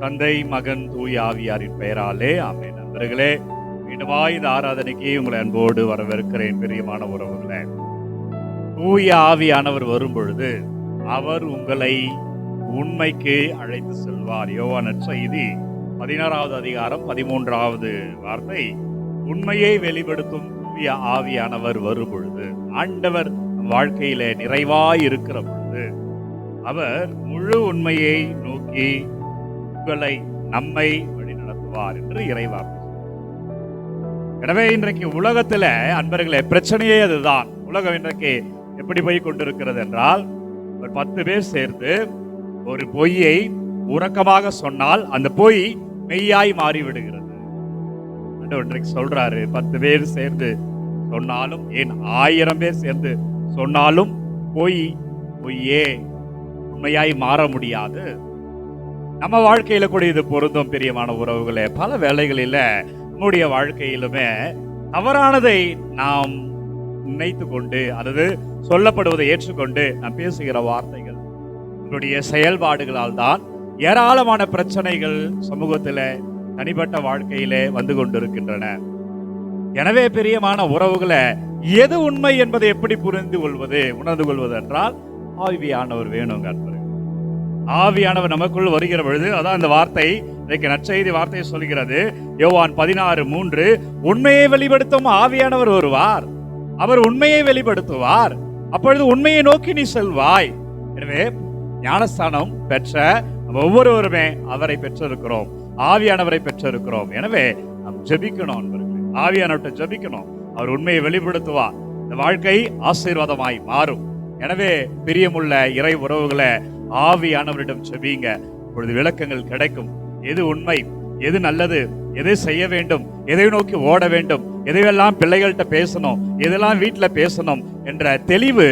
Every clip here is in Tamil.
தந்தை மகன் தூய ஆவியாரின் பெயராலே ஆமென். நண்பர்களே மீண்டுமாய் இந்த ஆராதனைக்கு உங்களை அன்போடு வரவேற்கிறேன் பிரியமான உறவுகளே. தூய ஆவியானவர் வரும்பொழுது அவர் உங்களை உண்மைக்கு அழைத்து செல்வார். யோவான செய்தி பதினாறாவது அதிகாரம் பதிமூன்றாவது வார்த்தை. உண்மையை வெளிப்படுத்தும் தூய ஆவியானவர் வரும் பொழுது ஆண்டவர் வாழ்க்கையில வாழ்க்கையிலே நிறைவாய் இருக்கிற பொழுது அவர் முழு உண்மையை நோக்கி உங்களை நம்மை வழிநடத்துவார் என்று இறைவார் எனவே இன்றைக்கு உலகத்துல அன்பர்களே பிரச்சனையே அதுதான். உலகம் இன்றைக்கு எப்படி போய் கொண்டிருக்கிறது என்றால் ஒரு பத்து பேர் சேர்ந்து ஒரு பொய்யை உறக்கமாக சொன்னால் அந்த பொய் மெய்யாய் மாறி விடுகிறது இன்றைக்கு சொல்றாரு பத்து பேர் சேர்ந்து சொன்னாலும் ஏன் ஆயிரம் பேர் சேர்ந்து சொன்னாலும் பொய் பொய்யே உண்மையாய் மாற முடியாது. நம்ம வாழ்க்கையில கூட இது பொருந்தும் பிரியமான உறவுகளே. பல வேலைகளில் நம்முடைய வாழ்க்கையிலுமே தவறானதை நாம் நினைத்து கொண்டு அல்லது சொல்லப்படுவதை ஏற்றுக்கொண்டு நாம் பேசுகிற வார்த்தைகள் நம்முடைய செயல்பாடுகளால் தான் ஏராளமான பிரச்சனைகள் சமூகத்தில் தனிப்பட்ட வாழ்க்கையிலே வந்து கொண்டிருக்கின்றன. எனவே பிரியமான உறவுகளை எது உண்மை என்பதை எப்படி புரிந்து கொள்வது உணர்ந்து கொள்வது என்றால் ஆய்வியானவர் வேணுங்க ஆவியானவர் நமக்குள் வருகிற பொழுது அதான் அந்த வார்த்தை இன்றைக்கு நற்செய்தி வார்த்தையை சொல்கிறது யோவான் பதினாறு மூன்று உண்மையை வெளிப்படுத்தும் ஆவியானவர் வருவார் அவர் உண்மையை வெளிப்படுத்துவார். அப்பொழுது உண்மையை நோக்கி நீ செல்வாய். எனவே ஞானஸ்தானம் பெற்ற ஒவ்வொருவருமே அவரை பெற்றிருக்கிறோம். ஆவியானவரை பெற்றிருக்கிறோம். எனவே நாம் ஜெபிக்கணும் அன்பர்களே. ஆவியானவர்கிட்ட ஜெபிக்கணும். அவர் உண்மையை வெளிப்படுத்துவார். இந்த வாழ்க்கை ஆசீர்வாதமாய் மாறும். எனவே பிரியமுள்ள இறை உறவுகளை ஆவியானவரிடம் செபிங்க. இப்பொழுது விளக்கங்கள் கிடைக்கும். எது உண்மை எது நல்லது எதை செய்ய வேண்டும் எதை நோக்கி ஓட வேண்டும் எதையெல்லாம் பிள்ளைகள்கிட்ட பேசணும் எதெல்லாம் வீட்டில் பேசணும் என்ற தெளிவு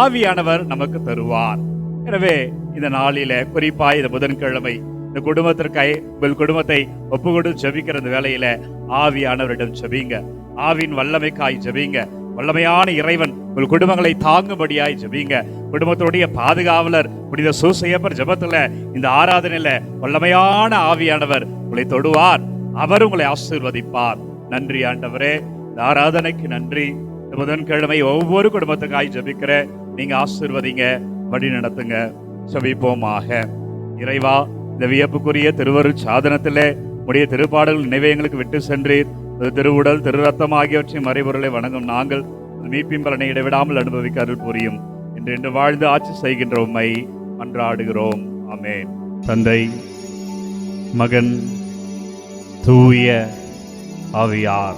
ஆவியானவர் நமக்கு தருவார். எனவே இந்த நாளில குறிப்பா இந்த புதன்கிழமை இந்த குடும்பத்திற்காய் உங்கள் குடும்பத்தை ஒப்பு கொடுத்து ஜெபிக்கிற இந்த வேலையில ஆவியானவரிடம் ஜெபிங்க ஆவின் வல்லமைக்காய் ஜெபிங்க வல்லமையான இறைவன் உங்கள் குடும்பங்களை தாங்கும்படியாய் ஜபிங்க. குடும்பத்துடைய பாதுகாவலர் புனித சூசையப்பர் ஜெபத்துல இந்த ஆராதனையில வல்லமையான ஆவியானவர் உங்களை தொடுவார். அவர் உங்களை ஆசீர்வதிப்பார். நன்றி ஆண்டவரே. இந்த ஆராதனைக்கு நன்றி. புதன்கிழமை ஒவ்வொரு குடும்பத்துக்காய் ஜெபிக்கிற நீங்க ஆசிர்வதிங்க வழி நடத்துங்க. ஜபிப்போமாக. இறைவா இந்த வியப்புக்குரிய திருவருள் சாதனத்திலே உடைய திருப்பாடல் நினைவை எங்களுக்கு விட்டு சென்றீர். திருவுடல் திரு ரத்தம் ஆகியவற்றின் மறைபொருளை வணங்கும் நாங்கள் அது மீட்பின் பலனை இடைவிடாமல் அனுபவிக்க அருள் புரியும். என்று இன்று வாழ்ந்து ஆட்சி செய்கின்ற உம்மை அன்றாடுகிறோம். ஆமென். தந்தை மகன் தூய ஆவியார்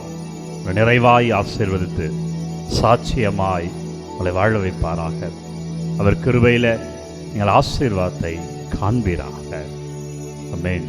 நிறைவாய் ஆசீர்வதித்து சாட்சியமாய் உங்களை வாழ வைப்பாராக. அவர் கிருபையில் நீங்கள் ஆசீர்வாதத்தை காண்பீராக. அமேன்